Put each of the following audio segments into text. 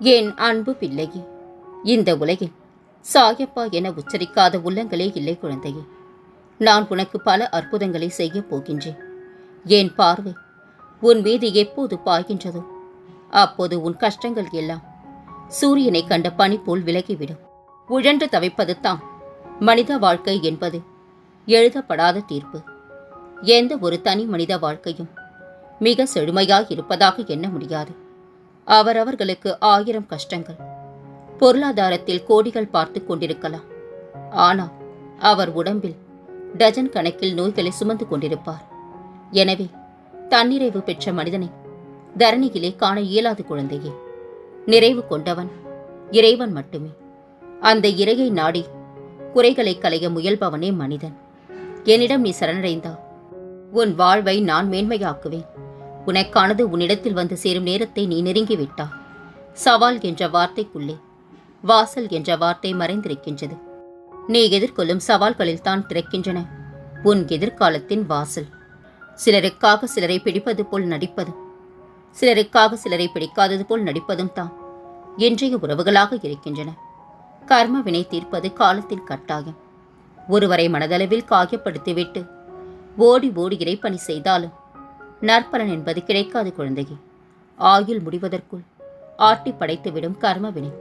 என் அன்பு பிள்ளையே இந்த உலகில் சாயப்பா என உச்சரிக்காத உள்ளங்களே இல்லை குழந்தையே. நான் உனக்கு பல அற்புதங்களை செய்யப் போகின்றேன். என் பார்வை உன் மீது எப்போது பாய்கின்றதோ அப்போது உன் கஷ்டங்கள் எல்லாம் சூரியனை கண்ட பனி போல் விலகிவிடும். உழன்று தவிப்பது தான் மனித வாழ்க்கை என்பது எழுதப்படாத தீர்ப்பு. எந்த ஒரு தனி மனித வாழ்க்கையும் மிக செழுமையாய் இருப்பதாக எண்ண முடியாது. அவரவர்களுக்கு ஆயிரம் கஷ்டங்கள். பொருளாதாரத்தில் கோடிகள் பார்த்து கொண்டிருக்கலாம். ஆனால் அவர் உடம்பில் டஜன் கணக்கில் நோய்களை சுமந்து கொண்டிருப்பார். எனவே தன்னிறைவு பெற்ற மனிதனை தரணியிலே காண இயலாது குழந்தையே நிறைவு கொண்டவன் இறைவன் மட்டுமே. அந்த இறையை நாடி குறைகளை களைய முயல்பவனே மனிதன். என்னிடம் நீ சரணடைந்தா உன் வாழ்வை நான் மேன்மையாக்குவேன். உனக்கானது உன்னிடத்தில் வந்து சேரும் நேரத்தை நீ நெருங்கிவிட்டா சவால் என்ற வார்த்தைக்குள்ளே வாசல் என்ற வார்த்தை மறைந்திருக்கின்றது. நீ எதிர்கொள்ளும் சவால்களில் தான் திறக்கின்றன. உன் எதிர்காலத்தின் வாசல். சிலருக்காக சிலரை பிடிப்பது போல் நடிப்பது. சிலருக்காக சிலரை பிடிக்காதது போல் நடிப்பதும் தான் இன்றைய உறவுகளாக இருக்கின்றன. கர்ம வினை தீர்ப்பது காலத்தின் கட்டாயம். ஒருவரை மனதளவில் காயப்படுத்திவிட்டு ஓடி ஓடி இறைப்பணி செய்தாலும் நற்பலன் என்பது கிடைக்காது குழந்தையே. ஆயுள் முடிவதற்குள் ஆட்டி படைத்துவிடும் கர்ம வினை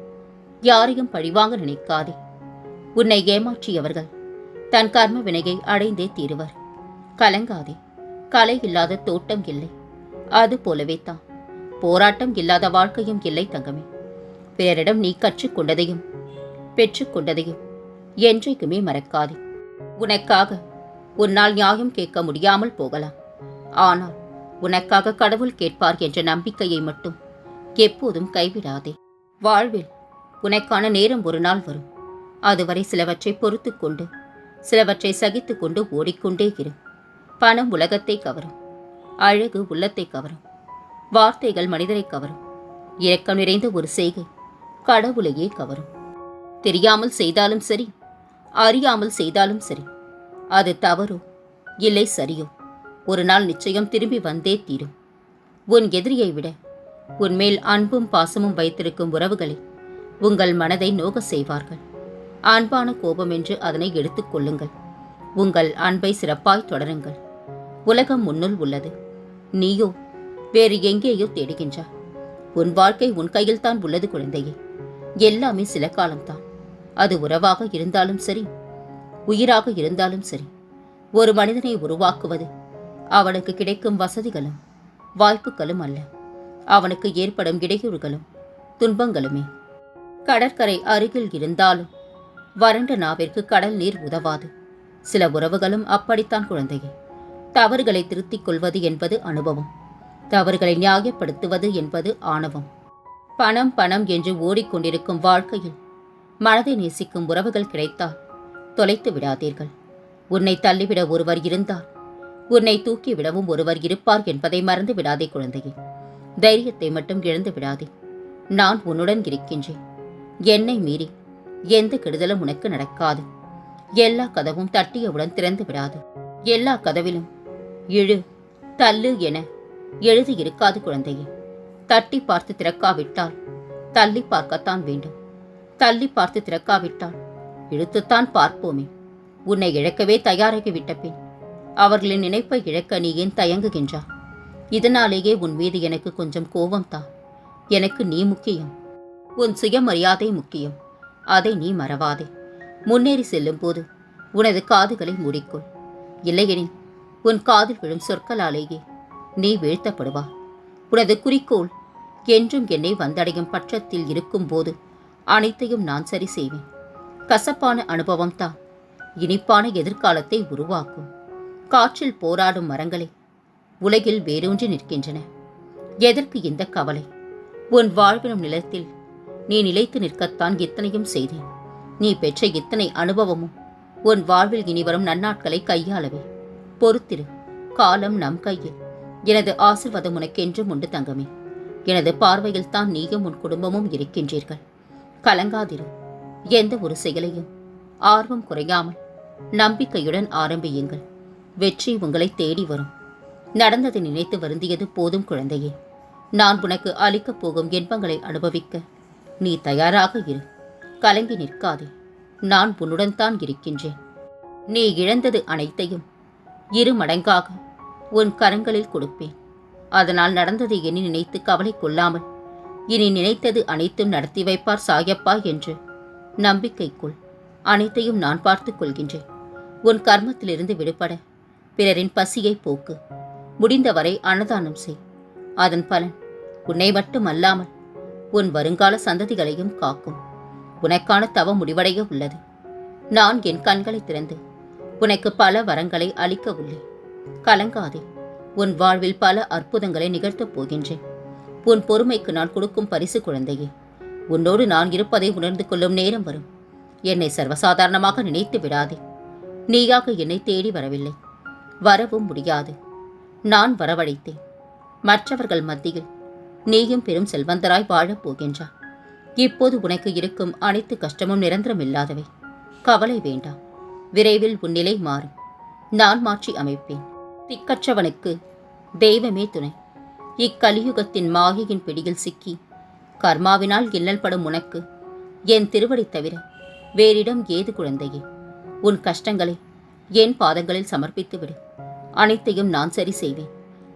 யாரையும் பழிவாங்க நினைக்காதே. உன்னை ஏமாற்றியவர்கள் தன் கர்ம வினையை அடைந்தே தீருவர். கலங்காதே. கலை இல்லாத தோட்டம் இல்லை. அது போலவே தான். போராட்டம் இல்லாத வாழ்க்கையும் இல்லை தங்கமே. பிறரிடம் நீ கற்றுக்கொண்டதையும் பெற்றுக்கொண்டதையும் என்றைக்குமே மறக்காதே. உனக்காக உன்னால் நியாயம் கேட்க முடியாமல் போகலாம். ஆனால் உனக்காக கடவுள் கேட்பார் என்ற நம்பிக்கையை மட்டும் எப்போதும் கைவிடாதே. வாழ்வில் உனக்கான நேரம் ஒரு நாள் வரும். அதுவரை சிலவற்றை பொறுத்து கொண்டு சிலவற்றை சகித்து கொண்டு ஓடிக்கொண்டே இரு. பணம் உலகத்தை கவரும். அழகு உள்ளத்தை கவரும். வார்த்தைகள் மனிதரை கவரும். இரக்கம் நிறைந்த ஒரு செய்கை கடவுளையே கவரும். தெரியாமல் செய்தாலும் சரி அறியாமல் செய்தாலும் சரி அது தவறோ இல்லை சரியோ ஒரு நாள் நிச்சயம் திரும்பி வந்தே தீரும். உன் எதிரியை விட உன்மேல் அன்பும் பாசமும் வைத்திருக்கும் உறவுகளை உங்கள் மனதை நோக செய்வார்கள். அன்பான கோபம் என்று அதனை எடுத்துக் கொள்ளுங்கள். உங்கள் அன்பை சிறப்பாய் தொடருங்கள். உலகம் முன்னுள் உள்ளது. நீயோ வேறு எங்கேயோ தேடுகின்றாய். உன் வாழ்க்கை உன் கையில் தான் உள்ளது குழந்தையே. எல்லாமே சில காலம்தான். அது உறவாக இருந்தாலும் சரி உயிராக இருந்தாலும் சரி ஒரு மனிதனை உருவாக்குவது அவனுக்கு கிடைக்கும் வசதிகளும் வாய்ப்புகளும் அல்ல. அவனுக்கு ஏற்படும் இடையூறுகளும் துன்பங்களுமே. கடற்கரை அருகில் இருந்தாலும் வறண்ட நாவிற்கு கடல் நீர் உதவாது. சில உறவுகளும் அப்படித்தான் குழந்தையே. தவறுகளை திருத்திக் கொள்வது என்பது அனுபவம். தவறுகளை நியாயப்படுத்துவது என்பது ஆணவம். பணம் பணம் என்று ஓடிக்கொண்டிருக்கும் வாழ்க்கையில் மனதை நேசிக்கும் உறவுகள் கிடைத்தால் தொலைத்து விடாதீர்கள். உன்னை தள்ளிவிட ஒருவர் இருந்தால் உன்னை தூக்கி விடவும் ஒருவர் இருப்பார் என்பதை மறந்து விடாதே குழந்தையே. தைரியத்தை மட்டும் இழந்து விடாதே. நான் உன்னுடன் இருக்கின்றேன். என்னை மீறி எந்த கெடுதலும் உனக்கு நடக்காது. எல்லா கதவும் தட்டியவுடன் திறந்து விடாது. எல்லா கதவிலும் இழு தள்ளு என எழுதி இருக்காது குழந்தையே. தட்டி பார்த்து திறக்காவிட்டால் தள்ளி பார்க்கத்தான் வேண்டும். தள்ளி பார்த்து திறக்காவிட்டால் இழுத்துத்தான் பார்ப்போமே. உன்னை இழக்கவே தயாராகிவிட்ட பின் அவர்களின் நினைப்பை இழக்க நீ ஏன் தயங்குகின்றா? இதனாலேயே உன் மீது எனக்கு கொஞ்சம் கோபம் தான் எனக்கு நீ முக்கியம். உன் சுயமரியாதை முக்கியம். அதை நீ மறவாதே. முன்னேறி செல்லும் போது உனது காதுகளை மூடிக்கொள். இல்லையெனில் உன் காதில் விழும் சொற்களாலேயே நீ வீழ்த்தப்படுவா. உனது குறிக்கோள் என்றும் என்னை வந்தடையும் பட்சத்தில் இருக்கும்போது அனைத்தையும் நான் சரி செய்வேன். கசப்பான அனுபவம் தான் இனிப்பான எதிர்காலத்தை உருவாக்கும். காற்றில் போராடும் மரங்களே உலகில் வேரூன்றி நிற்கின்றன. எதற்கு இந்த கவலை? உன் வாழ்வினும் நிலத்தில் நீ நிலைத்து நிற்கத்தான் இத்தனையும் செய்தேன். நீ பெற்ற இத்தனை அனுபவமும் உன் வாழ்வில் இனிவரும் நன்னாட்களை கையாளவே. பொறுத்திரு காலம் நம் கையில். எனது ஆசிர்வாதம் உனக்கென்றும் உண்டு தங்கமே. எனது பார்வையில் தான் நீயும் உன் குடும்பமும் இருக்கின்றீர்கள். கலங்காதிரு எந்த ஒரு செயலையும் ஆர்வம் குறையாமல் நம்பிக்கையுடன் ஆரம்பியுங்கள். வெற்றி உங்களை தேடி வரும். நடந்ததை நினைத்து வருந்தியது போதும் குழந்தையே. நான் உனக்கு அளிக்கப் போகும் இன்பங்களை அனுபவிக்க நீ தயாராக இரு. கலங்கி நிற்காதே. நான் உன்னுடன் தான் இருக்கின்றேன். நீ இழந்தது அனைத்தையும் இரு மடங்காக உன் கரங்களில் கொடுப்பேன். அதனால் நடந்ததை எண்ணி நினைத்து கவலை கொள்ளாமல் இனி நினைத்தது அனைத்தும் நடத்தி வைப்பார் சாயப்பா என்று நம்பிக்கைக்குள் அனைத்தையும் நான் பார்த்துக் கொள்கின்றேன். உன் கர்மத்திலிருந்து விடுபட பிறரின் பசியை போக்கு. முடிந்தவரை அன்னதானம் செய். அதன் பலன் உன்னை மட்டுமல்லாமல் உன் வருங்கால சந்ததிகளையும் காக்கும். உனக்கான தவம் முடிவடைய உள்ளது. நான் என் கண்களை திறந்து உனக்கு பல வரங்களை அளிக்க உள்ளேன். கலங்காதே. உன் வாழ்வில் பல அற்புதங்களை நிகழ்த்தப் போகின்றேன். உன் பொறுமைக்கு நான் கொடுக்கும் பரிசு குழந்தையே. உன்னோடு நான் இருப்பதை உணர்ந்து கொள்ளும் நேரம் வரும். என்னை சர்வசாதாரணமாக நினைத்து விடாதே. நீயாக என்னை தேடி வரவில்லை. வரவும் முடியாது. நான் வரவழைத்தேன். மற்றவர்கள் மத்தியில் நீயும் பெரும் செல்வந்தராய் வாழப் போகின்றாய் இப்போது உனக்கு இருக்கும் அனைத்து கஷ்டமும் நிரந்தரமில்லாதவை கவலை வேண்டாம். விரைவில் உன் நிலை மாறும். நான் மாற்றி அமைப்பேன். திக்கற்றவனுக்கு தெய்வமே துணை. இக்கலியுகத்தின் மாயையின் பிடியில் சிக்கி கர்மாவினால் இல்லல் படும் உனக்கு என் திருவடி தவிர வேறிடம் ஏது குழந்தையே? உன் கஷ்டங்களை என் பாதங்களில் சமர்ப்பித்து விடு. அனைத்தையும் நான் சரி செய்வேன்.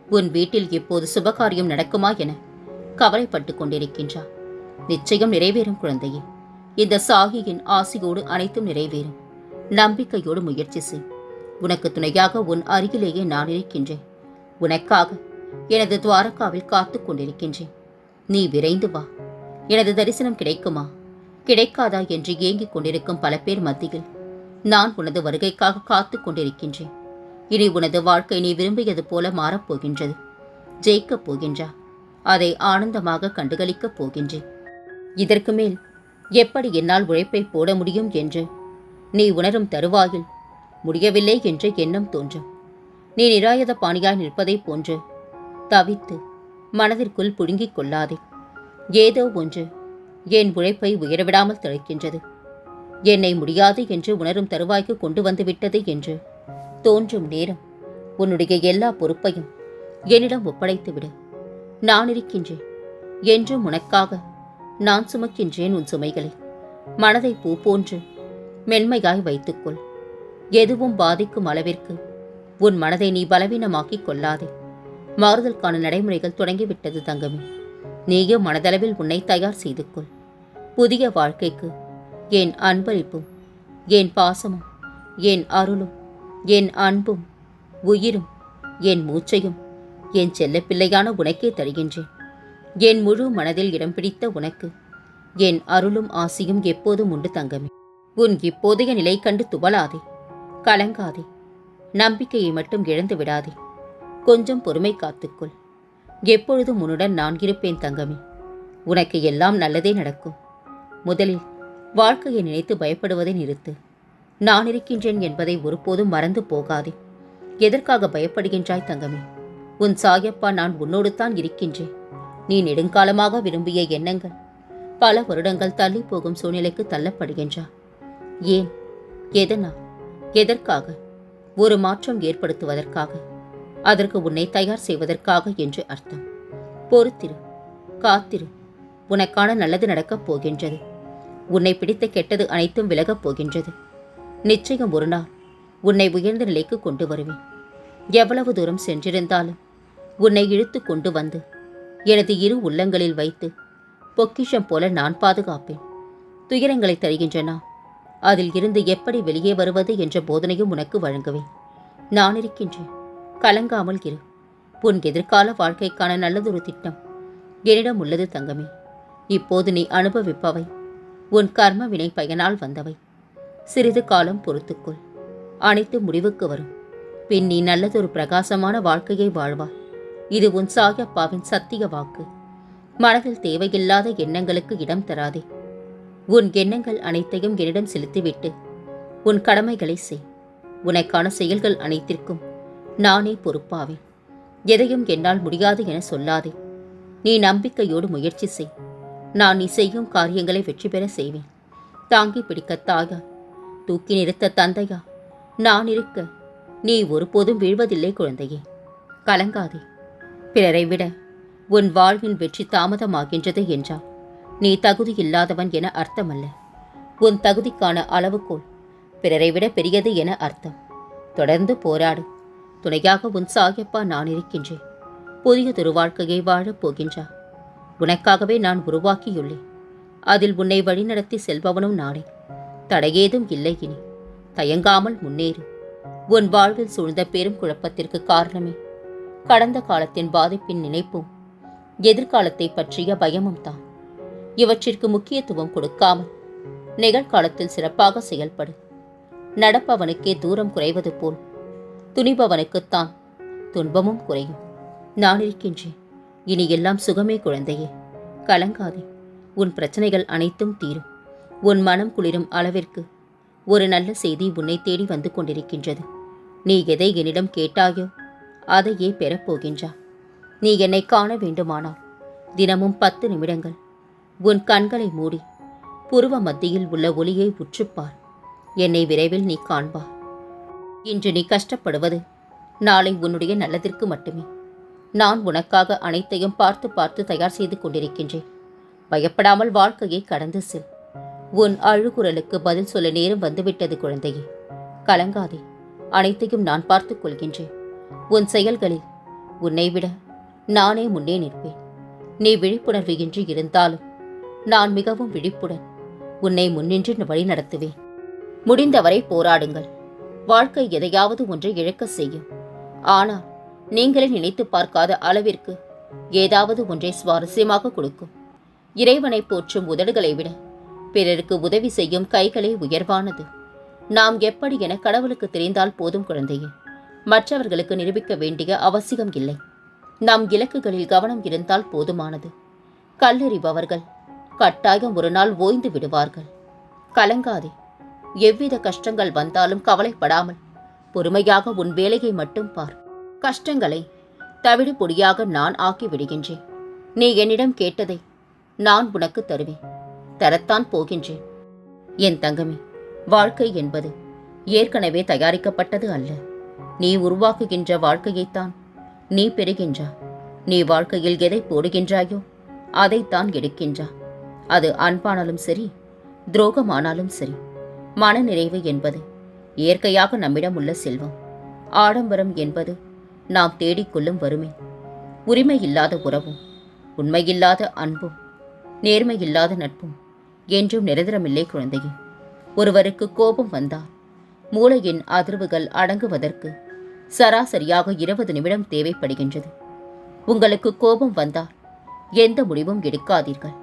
உன் வீட்டில் இப்போது சுபகாரியம் நடக்குமா என கவலைப்பட்டு கொண்டிருக்கின்றா நிச்சயம் நிறைவேறும் குழந்தையே. இந்த சாகியின் ஆசியோடு அனைத்தும் நிறைவேறும். நம்பிக்கையோடு முயற்சி செய். உனக்கு துணையாக உன் அருகிலேயே நான் இருக்கின்றேன். உனக்காக எனது துவாரகாவில் காத்துக் கொண்டிருக்கின்றேன். நீ விரைந்து வா. எனது தரிசனம் கிடைக்குமா? கிடைக்காதா என்று ஏங்கிக் கொண்டிருக்கும் பல பேர் மத்தியில் நான் உனது வருகைக்காக காத்து கொண்டிருக்கின்றேன். இனி உனது வாழ்க்கை நீ விரும்பியது போல மாறப்போகின்றது ஜெயிக்கப் போகின்றா. அதை ஆனந்தமாக கண்டுகளிக்கப் போகின்றேன். இதற்கு மேல் எப்படி என்னால் உழைப்பை போட முடியும் என்று நீ உணரும் தருவாயில் முடியவில்லை என்ற எண்ணம் தோன்றும். நீ நிராயுத பாணியாய் நிற்பதைப் போன்று தவித்து மனதிற்குள் புடுங்கிக் கொள்ளாதே. ஏதோ ஒன்று என் உழைப்பை உயரவிடாமல் தடுக்கின்றது என்னை முடியாது என்று உணரும் தருவாய்க்கு கொண்டு வந்துவிட்டது என்று தோன்றும் நேரம் உன்னுடைய எல்லா பொறுப்பையும் என்னிடம் ஒப்படைத்துவிடு நான் இருக்கின்றேன். என்றும் உனக்காக நான் சுமக்கின்றேன் உன் சுமைகளை. மனதை பூ போன்று மென்மையாய் வைத்துக்கொள். எதுவும் பாதிக்கும் அளவிற்கு உன் மனதை நீ பலவீனமாக்கிக் கொள்ளாதே. மாறுதலுக்கான நடைமுறைகள் தொடங்கிவிட்டது தங்கமே. நீயும் மனதளவில் உன்னை தயார் செய்து கொள் புதிய வாழ்க்கைக்கு என் அன்பளிப்பும் என் பாசமும் என் அருளும் என் அன்பும் உயிரும் என் மூச்சையும் என் செல்லப்பிள்ளையான உனக்கே தருகின்றேன். என் முழு மனதில் இடம் பிடித்த உனக்கு என் அருளும் ஆசியும் எப்போதும் உண்டு தங்கமே. உன் இப்போதைய நிலை கண்டு துவளாதே கலங்காதே நம்பிக்கையை மட்டும் இழந்து விடாதே. கொஞ்சம் பொறுமை காத்துக்கொள். எப்பொழுதும் உன்னுடன் நான் இருப்பேன் தங்கமே. உனக்கு எல்லாம் நல்லதே நடக்கும். முதலில் வாழ்க்கையை நினைத்து பயப்படுவதை நிறுத்து. நான் இருக்கின்றேன் என்பதை ஒருபோதும் மறந்து போகாதே. எதற்காக பயப்படுகின்றாய் தங்கமே? உன் சாயப்பா நான் உன்னோடு தான் இருக்கின்றேன். நீ நெடுங்காலமாக விரும்பிய எண்ணங்கள் பல வருடங்கள் தள்ளி போகும் சூழ்நிலைக்கு தள்ளப்படுகின்றா. ஏன்? எதனால்? எதற்காக? ஒரு மாற்றம் ஏற்படுத்துவதற்காக. அதற்கு உன்னை தயார் செய்வதற்காக என்று அர்த்தம். பொறுத்திரு. காத்திரு. உனக்கான நல்லது நடக்கப் போகின்றது. உன்னை பிடித்த கெட்டது அனைத்தும் விலகப் போகின்றது. நிச்சயம் ஒரு நாள் உன்னை உயர்ந்த நிலைக்கு கொண்டு வருவேன். எவ்வளவு தூரம் சென்றிருந்தாலும் உன்னை இழுத்து கொண்டு வந்து எனது இரு உள்ளங்களில் வைத்து பொக்கிஷம் போல நான் பாதுகாப்பேன். துயரங்களை தருகின்றனா. அதில் இருந்து எப்படி வெளியே வருவது என்ற போதனையும் உனக்கு வழங்குவேன். நான் இருக்கின்றேன். கலங்காமல் இரு. உன் எதிர்கால வாழ்க்கைக்கான நல்லதொரு திட்டம் என்னிடம் உள்ளது தங்கமே. இப்போது நீ அனுபவிப்பவை. உன் கர்ம வினை பயனால் வந்தவை. சிறிது காலம் பொறுத்துக்கொள். அனைத்து முடிவுக்கு வரும். பின் நீ நல்லதொரு பிரகாசமான வாழ்க்கையை வாழ்வாய். இது உன் சாயப்பாவின் சத்திய வாக்கு. மனதில் தேவையில்லாத எண்ணங்களுக்கு இடம் தராதே. உன் எண்ணங்கள் அனைத்தையும் என்னிடம் செலுத்திவிட்டு உன் கடமைகளை செய். உனக்கான செயல்கள் அனைத்திற்கும் நானே பொறுப்பாவேன். எதையும் என்னால் முடியாது என சொல்லாதே. நீ நம்பிக்கையோடு முயற்சி செய். நான் நீ செய்யும் காரியங்களை வெற்றி பெற செய்வேன். தாங்கி பிடிக்க தாயா தூக்கி நிறுத்த தந்தையா நான் இருக்க நீ ஒருபோதும் வீழ்வதில்லை குழந்தையே. கலங்காதே. பிறரை விட உன் வாழ்வின் வெற்றி தாமதமாகின்றது என்றால் நீ தகுதி இல்லாதவன் என அர்த்தமல்ல. உன் தகுதிக்கான அளவுகோல் பிறரை விட பெரியது என அர்த்தம். தொடர்ந்து போராடு. துணையாக உன் சாயப்பா நான் இருக்கின்றேன். புதியதொரு வாழ்க்கையை வாழப் போகின்றா உனக்காகவே நான் உருவாக்கியுள்ளேன். அதில் உன்னை வழிநடத்தி செல்பவனும் நானே. தடையேதும் இல்லை இனி. தயங்காமல் முன்னேறு. உன் வாழ்வில் சூழ்ந்த பெரும் குழப்பத்திற்கு காரணமே. கடந்த காலத்தின் பாதிப்பின் நினைப்பும் எதிர்காலத்தை பற்றிய பயமும் தான். இவற்றிற்கு முக்கியத்துவம் கொடுக்காமல் நிகழ்காலத்தில் சிறப்பாக செயல்படு. நடப்பவனுக்கே தூரம் குறைவது போல் துணிபவனுக்குத்தான் துன்பமும் குறையும். நான் இருக்கின்றேன். இனி எல்லாம் சுகமே குழந்தையே. கலங்காதே. உன் பிரச்சனைகள் அனைத்தும் தீரும். உன் மனம் குளிரும் அளவிற்கு ஒரு நல்ல செய்தி உன்னை தேடி வந்து கொண்டிருக்கின்றது. நீ எதை என்னிடம் கேட்டாயோ அதையே பெறப்போகின்றா நீ என்னை காண வேண்டுமானால் தினமும் பத்து நிமிடங்கள் உன் கண்களை மூடி புருவ மத்தியில் உள்ள ஒளியை உற்றுப்பார் என்னை விரைவில் நீ காண்பார் இன்று நீ கஷ்டப்படுவது நாளை உன்னுடைய நல்லதிற்கு மட்டுமே. நான் உனக்காக அனைத்தையும் பார்த்து பார்த்து தயார் செய்து கொண்டிருக்கின்றேன். பயப்படாமல் வாழ்க்கையை கடந்து செல். உன் அழுகுரலுக்கு பதில் சொல்ல நேரம் வந்துவிட்டது குழந்தையே. கலங்காதே. அனைத்தையும் நான் பார்த்துக் கொள்கின்றேன். உன் செயல்களில் உன்னை விட நானே முன்னே நிற்பேன். நீ விழிப்புணர்வு இன்றி இருந்தாலும் நான் மிகவும் விழிப்புடன் உன்னை முன்னின்று வழி நடத்துவேன். முடிந்தவரை போராடுங்கள். வாழ்க்கை எதையாவது ஒன்றை இழக்க செய்யும். ஆனால் நீங்களே நினைத்து பார்க்காத அளவிற்கு ஏதாவது ஒன்றை சுவாரஸ்யமாக கொடுக்கும். இறைவனை போற்றும் உதடுகளை விட பிறருக்கு உதவி செய்யும் கைகளே உயர்வானது. நாம் எப்படி என கடவுளுக்கு தெரிந்தால் போதும் குழந்தையே. மற்றவர்களுக்கு நிரூபிக்க வேண்டிய அவசியம் இல்லை. நம் இலக்குகளில் கவனம் இருந்தால் போதுமானது. கல்லெறிபவர்கள் கட்டாயம் ஒரு நாள் ஓய்ந்து விடுவார்கள். கலங்காதே. எவ்வித கஷ்டங்கள் வந்தாலும் கவலைப்படாமல் பொறுமையாக உன் வேலையை மட்டும் பார். கஷ்டங்களை தவிடு பொடியாக நான் ஆக்கி விடுகின்றேன் நீ என்னிடம் கேட்டதை நான் உனக்கு தருவேன். தரத்தான் போகின்றேன். என் தங்கமே வாழ்க்கை என்பது ஏற்கனவே தயாரிக்கப்பட்டது அல்ல. நீ உருவாக்குகின்ற வாழ்க்கையைத்தான் நீ பெறுகின்றா. நீ வாழ்க்கையில் எதை போடுகின்றாயோ அதைத்தான் எடுக்கின்றா. அது அன்பானாலும் சரி துரோகமானாலும் சரி மனநிறைவு என்பது இயற்கையாக நம்மிடம் உள்ள செல்வம். ஆடம்பரம் என்பது நாம் தேடிக்கொள்ளும் வறுமை. உரிமையில்லாத உறவும் உண்மையில்லாத அன்பும் நேர்மையில்லாத நட்பும் என்றும் நிரந்தரமில்லை குழந்தையே. ஒருவருக்கு கோபம் வந்தால் மூளையின் அதிர்வுகள் அடங்குவதற்கு சராசரியாக இருபது நிமிடம் தேவைப்படுகின்றது. உங்களுக்கு கோபம் வந்தால் எந்த முடிவும் எடுக்காதீர்கள்.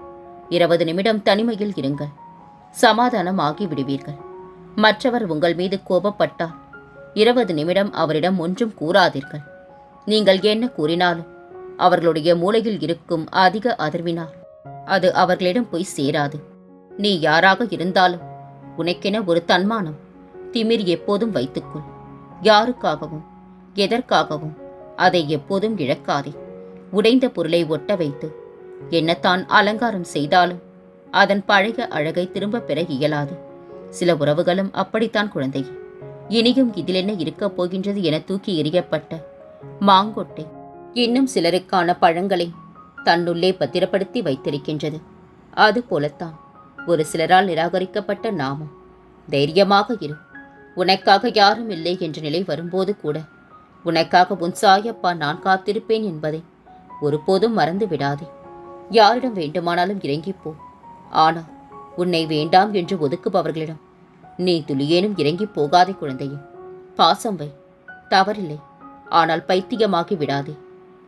இருபது நிமிடம் தனிமையில் இருங்கள். சமாதானமாகி விடுவீர்கள். மற்றவர் உங்கள் மீது கோபப்பட்டால் இருபது நிமிடம் அவரிடம் ஒன்றும் கூறாதீர்கள். நீங்கள் என்ன கூறினாலும் அவர்களுடைய மூளையில் இருக்கும் அதிக அதிர்வினால் அது அவர்களிடம் போய் சேராது. நீ யாராக இருந்தாலும் உனக்கென ஒரு தன்மானம் திமிர் எப்போதும் வைத்துக்கொள். யாருக்காகவும் எதற்காகவும் அதை எப்போதும் இழக்காதே. உடைந்த பொருளை ஒட்ட வைத்து என்னத்தான் அலங்காரம் செய்தாலும் அதன் பழைய அழகை திரும்பப் பெற இயலாது. சில உறவுகளும் அப்படித்தான் குழந்தை இனியும் இதில் என்ன இருக்கப் போகின்றது என தூக்கி எறியப்பட்ட மாங்கொட்டை. இன்னும் சிலருக்கான பழங்களை தன்னுள்ளே பத்திரப்படுத்தி வைத்திருக்கின்றது. அது போலத்தான் ஒரு சிலரால் நிராகரிக்கப்பட்ட நாமும். தைரியமாக இரு. உனக்காக யாரும் இல்லை என்ற நிலை வரும்போது கூட உனக்காக உன் சாயப்பா நான் காத்திருப்பேன் என்பதை ஒருபோதும் மறந்து விடாதே. யாரிடம் வேண்டுமானாலும் இறங்கிப் போ ஆனால் உன்னை வேண்டாம் என்று ஒதுக்குபவர்களிடம் நீ துளியேனும் இறங்கிப் போகாதே குழந்தையே. பாசம் வை. தவறில்லை. ஆனால் பைத்தியமாகி விடாதே.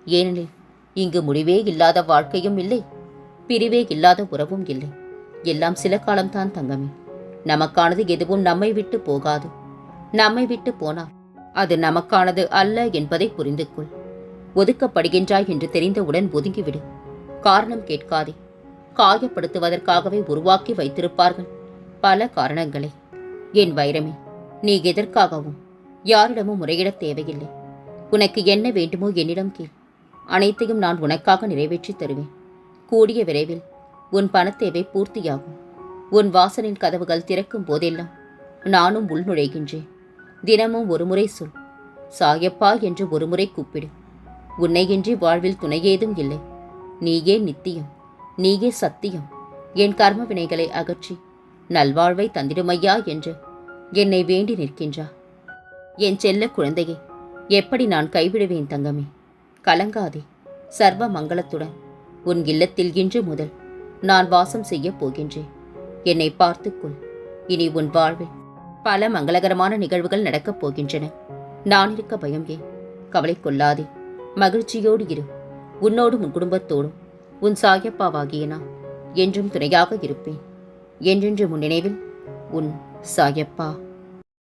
ஏனெனில் இங்கு முடிவே இல்லாத வாழ்க்கையும் இல்லை பிரிவே இல்லாத உறவும் இல்லை. எல்லாம் சில காலம்தான் தங்கமே. நமக்கானது எதுவும் நம்மை விட்டு போகாது. நம்மை விட்டு போனால் அது நமக்கானது அல்ல என்பதை புரிந்து கொள் ஒதுக்கப்படுகின்றாய் என்று தெரிந்தவுடன் ஒதுங்கிவிடு. காரணம் கேட்காதே. காயப்படுத்துவதற்காகவே உருவாக்கி வைத்திருப்பார்கள் பல காரணங்களை. என் வைரமே நீ எதற்காகவும் யாரிடமும் முறையிடத் தேவையில்லை. உனக்கு என்ன வேண்டுமோ என்னிடம் கேள். அனைத்தையும் நான் உனக்காக நிறைவேற்றித் தருவேன். கூடிய விரைவில் உன் பணத்தேவை பூர்த்தியாகும். உன் வாசலின் கதவுகள் திறக்கும் போதெல்லாம் நானும் உள்நுழைகின்றேன். தினமும் ஒரு முறை சொல். சாயப்பா என்று ஒருமுறை கூப்பிடு. உன்னையின்றி வாழ்வில் துணையேதும் இல்லை. நீயே நித்தியம். நீயே சத்தியம். என் கர்ம வினைகளை அகற்றி நல்வாழ்வை தந்திடுமையா என்று என்னை வேண்டி நிற்கின்றா. என் செல்ல குழந்தையே எப்படி நான் கைவிடுவேன் தங்கமே? கலங்காதே சர்வ மங்களத்துடன். உன் இல்லத்தில் இன்று முதல் நான் வாசம் செய்யப் போகின்றேன். என்னை பார்த்துக்கொள் இனி உன் வாழ்வில் பல மங்களகரமான நிகழ்வுகள் நடக்கப் போகின்றன. நான் இருக்க பயம் ஏன்? கவலை கொள்ளாதே. மகிழ்ச்சியோடு இரு. உன்னோடும் உன் குடும்பத்தோடும். உன் சாயப்பாவாகிய நான் என்றும் துணையாக இருப்பேன். என்றென்று முன் நினைவில் உன் சாயப்பா.